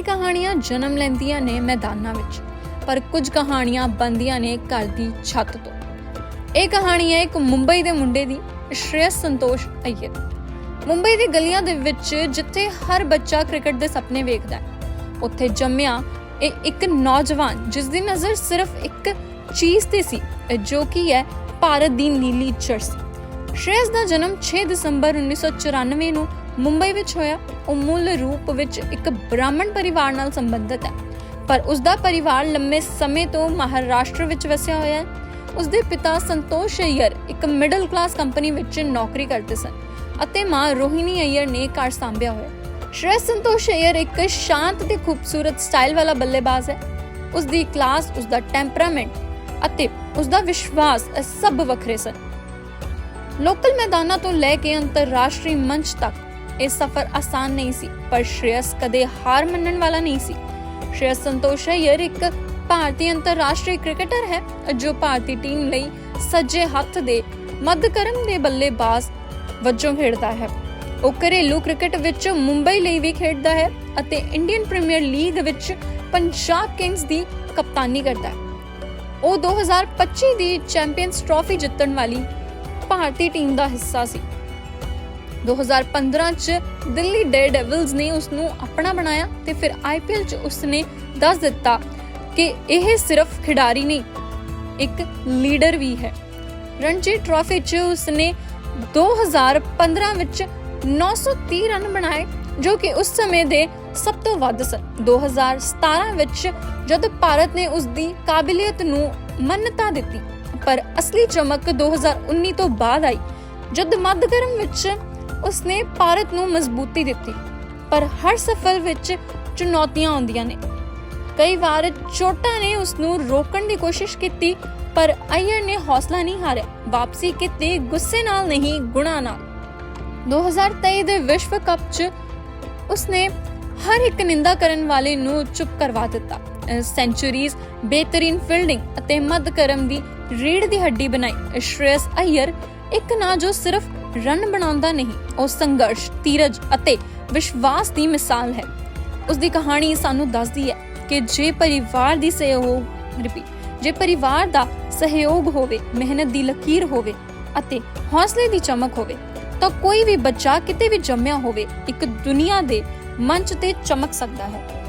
ਕਈ ਕਹਾਣੀਆਂ ਜਨਮ ਲੈਂਦੀਆਂ ਨੇ ਮੈਦਾਨਾਂ ਵਿੱਚ, ਪਰ ਕੁਝ ਕਹਾਣੀਆਂ ਬੰਦੀਆਂ ਨੇ ਘਰ ਦੀ ਛੱਤ ਤੋਂ। ਇਹ ਕਹਾਣੀ ਹੈ ਇੱਕ ਮੁੰਬਈ ਦੇ ਮੁੰਡੇ ਦੀ ਸ਼੍ਰੇਯਸ ਸੰਤੋਸ਼ ਅਯਰ ਮੁੰਬਈ ਦੀ ਗਲੀਆਂ ਦੇ ਵਿੱਚ ਜਿੱਥੇ ਹਰ ਬੱਚਾ ਕ੍ਰਿਕਟ ਦੇ ਸੁਪਨੇ ਵੇਖਦਾ ਹੈ, ਉੱਥੇ ਜੰਮਿਆ ਇਹ ਇੱਕ ਨੌਜਵਾਨ ਜਿਸ ਦੀ ਨਜ਼ਰ ਸਿਰਫ ਇੱਕ ਚੀਜ਼ ਤੇ ਸੀ ਜੋ ਕਿ ਹੈ ਭਾਰਤ ਦੀ ਨੀਲੀ ਜਰਸੀ। ਸ਼੍ਰੇਸ ਦਾ ਜਨਮ 6 ਦਸੰਬਰ 1994 ਨੂੰ ਮੁੰਬਈ ਵਿੱਚ ਹੋਇਆ, ਉਹ ਮੂਲ ਰੂਪ ਵਿੱਚ ਇੱਕ ਬ੍ਰਾਹਮਣ ਪਰਿਵਾਰ ਨਾਲ ਸੰਬੰਧਿਤ ਹੈ। ਪਰ ਉਸ ਦਾ ਪਰਿਵਾਰ ਲੰਮੇ ਸਮੇਂ ਤੋਂ ਮਹਾਰਾਸ਼ਟਰ ਵਿੱਚ ਵਸਿਆ ਹੋਇਆ ਹੈ। ਉਸ ਦੇ ਪਿਤਾ ਸੰਤੋਸ਼ ਅਯਰ ਇੱਕ ਮਿਡਲ ਕਲਾਸ ਕੰਪਨੀ ਵਿੱਚ ਨੌਕਰੀ ਕਰਦੇ ਸਨ ਅਤੇ ਮਾਂ ਰੋਹਿਣੀ ਅਯਰ ਨੇ ਘਰ ਸੰਭਿਆ ਹੋਇਆ ਸ਼੍ਰੇਸ ਸੰਤੋਸ਼ ਅਯਰ ਇੱਕ ਸ਼ਾਂਤ ਤੇ ਖੂਬਸੂਰਤ ਸਟਾਈਲ ਵਾਲਾ ਬੱਲੇਬਾਜ਼ ਹੈ। ਉਸ ਦੀ ਕਲਾਸ ਉਸ ਦਾ ਟੈਂਪਰਾਮੈਂਟ ਅਤੇ ਉਸ ਦਾ ਵਿਸ਼ਵਾਸ ਸਭ ਵੱਖਰੇ ਸਨ। ਲੋਕਲ ਮੈਦਾਨਾਂ ਤੋਂ ਲੈ ਕੇ ਅੰਤਰਰਾਸ਼ਟਰੀ ਮੰਚ ਤੱਕ ਇਹ ਸਫ਼ਰ ਆਸਾਨ ਨਹੀਂ ਸੀ, ਪਰ ਸ਼੍ਰੇਯਸ ਕਦੇ ਹਾਰ ਮੰਨਣ ਵਾਲਾ ਨਹੀਂ ਸੀ। ਸ਼੍ਰੇਯਸ ਸੰਤੋਸ਼ ਅਯਰ ਇੱਕ ਭਾਰਤੀ ਅੰਤਰਰਾਸ਼ਟਰੀ ਕ੍ਰਿਕਟਰ ਹੈ, ਜੋ ਭਾਰਤੀ ਟੀਮ ਲਈ ਸੱਜੇ ਹੱਥ ਦੇ ਮੱਧਕਰਮ ਦੇ ਬੱਲੇਬਾਜ਼ ਵਜੋਂ ਖੇਡਦਾ ਹੈ। ਉਹ ਘਰੇਲੂ ਕ੍ਰਿਕਟ ਵਿੱਚ ਮੁੰਬਈ ਲਈ ਵੀ ਖੇਡਦਾ ਹੈ ਅਤੇ ਇੰਡੀਅਨ ਪ੍ਰੀਮੀਅਰ ਲੀਗ ਵਿੱਚ ਪੰਜਾਬ ਕਿੰਗਸ ਦੀ ਕਪਤਾਨੀ ਕਰਦਾ ਹੈ। ਉਹ 2025 ਦੀ ਚੈਂਪੀਅਨਸ ਟਰਾਫੀ ਜਿੱਤਣ ਵਾਲੀ ਭਾਰਤੀ ਟੀਮ ਦਾ ਹਿੱਸਾ ਸੀ। 2015 ਚ ਦਿੱਲੀ ਡੇਅਰਡੇਵਿਲਸ ਨੇ ਉਸ ਨੂੰ ਆਪਣਾ ਬਣਾਇਆ ਤੇ ਫਿਰ ਆਈਪੀਐਲ ਚ ਉਸ ਨੇ ਦੱਸ ਦਿੱਤਾ ਕਿ ਇਹ ਸਿਰਫ ਖਿਡਾਰੀ ਨਹੀਂ, ਇੱਕ ਲੀਡਰ ਵੀ ਹੈ। ਰਣਜੀ ਟਰਾਫੀ ਚ ਉਸ 2015 ਵਿੱਚ 930 ਰਨ ਬਣਾਏ, ਜੋ ਕਿ ਉਸ ਸਮੇਂ ਦੇ ਸਭ ਤੋਂ ਵੱਧ ਸਨ। 2017 ਵਿੱਚ ਜਦ ਭਾਰਤ ਨੇ ਉਸ ਦੀ ਕਾਬਲੀਅਤ ਨੂੰ ਮੰਨਤਾ ਦਿੱਤੀ, ਪਰ ਅਸਲੀ ਚਮਕ 2019 ਤੋਂ ਬਾਅਦ ਆਈ। ਜਦ ਮੱਧਕਰਮ ਵਿੱਚ ਉਸਨੇ ਭਾਰਤ ਨੂੰ ਮਜ਼ਬੂਤੀ ਦਿੱਤੀ। ਪਰ ਹਰ ਸਫਲ ਵਿੱਚ ਚੁਣੌਤੀਆਂ ਆਉਂਦੀਆਂ ਨੇ। ਕਈ ਵਾਰ ਚੋਟਾਂ ਨੇ ਉਸ ਨੂੰ ਰੋਕਣ ਦੀ ਕੋਸ਼ਿਸ਼ ਕੀਤੀ, ਪਰ ਅਯਰ ਨੇ ਹੌਸਲਾ ਨਹੀਂ ਹਾਰਿਆ। ਵਾਪਸੀ ਕੀਤੀ ਗੁੱਸੇ ਨਾਲ ਨਹੀਂ ਗੁਣਾ ਨਾਲ। 2023 ਦੇ ਵਿਸ਼ਵ ਕੱਪ 'ਚ ਉਸਨੇ ਹਰ ਇੱਕ ਨਿੰਦਾ ਕਰਨ ਵਾਲੇ ਨੂੰ ਚੁੱਪ ਕਰਵਾ ਦਿੱਤਾ। ਸੈਂਚੁਰੀਜ਼ ਬਿਹਤਰੀਨ ਫੀਲਡਿੰਗ ਅਤੇ ਮੱਧਕਰਮ ਦੀ ਰੀੜ ਦੀ ਹੱਡੀ ਬਣਾਈ। ਸ਼੍ਰੇਯਸ ਅਯਰ ਇੱਕ ਨਾ ਜੋ ਸਿਰਫ ਰਨ ਬਣਾਉਂਦਾ ਨਹੀਂ, ਉਹ ਸੰਘਰਸ਼ ਧੀਰਜ ਅਤੇ ਵਿਸ਼ਵਾਸ ਦੀ ਮਿਸਾਲ ਹੈ। ਉਸ ਦੀ ਕਹਾਣੀ ਸਾਨੂੰ ਦੱਸਦੀ ਹੈ ਕਿ ਜੇ ਪਰਿਵਾਰ ਦੀ ਸਹਿਯੋਗ ਰਿਪੀਟ ਜੇ ਪਰਿਵਾਰ ਦਾ ਸਹਿਯੋਗ ਹੋਵੇ, ਮਿਹਨਤ ਦੀ ਲਕੀਰ ਹੋਵੇ ਅਤੇ ਹੌਸਲੇ ਦੀ ਚਮਕ ਹੋਵੇ, ਤਾਂ ਕੋਈ ਵੀ ਬੱਚਾ ਕਿਤੇ ਵੀ ਜੰਮਿਆ ਹੋਵੇ, ਇੱਕ ਦੁਨੀਆ ਦੇ ਮੰਚ ਤੇ ਚਮਕ ਸਕਦਾ ਹੈ।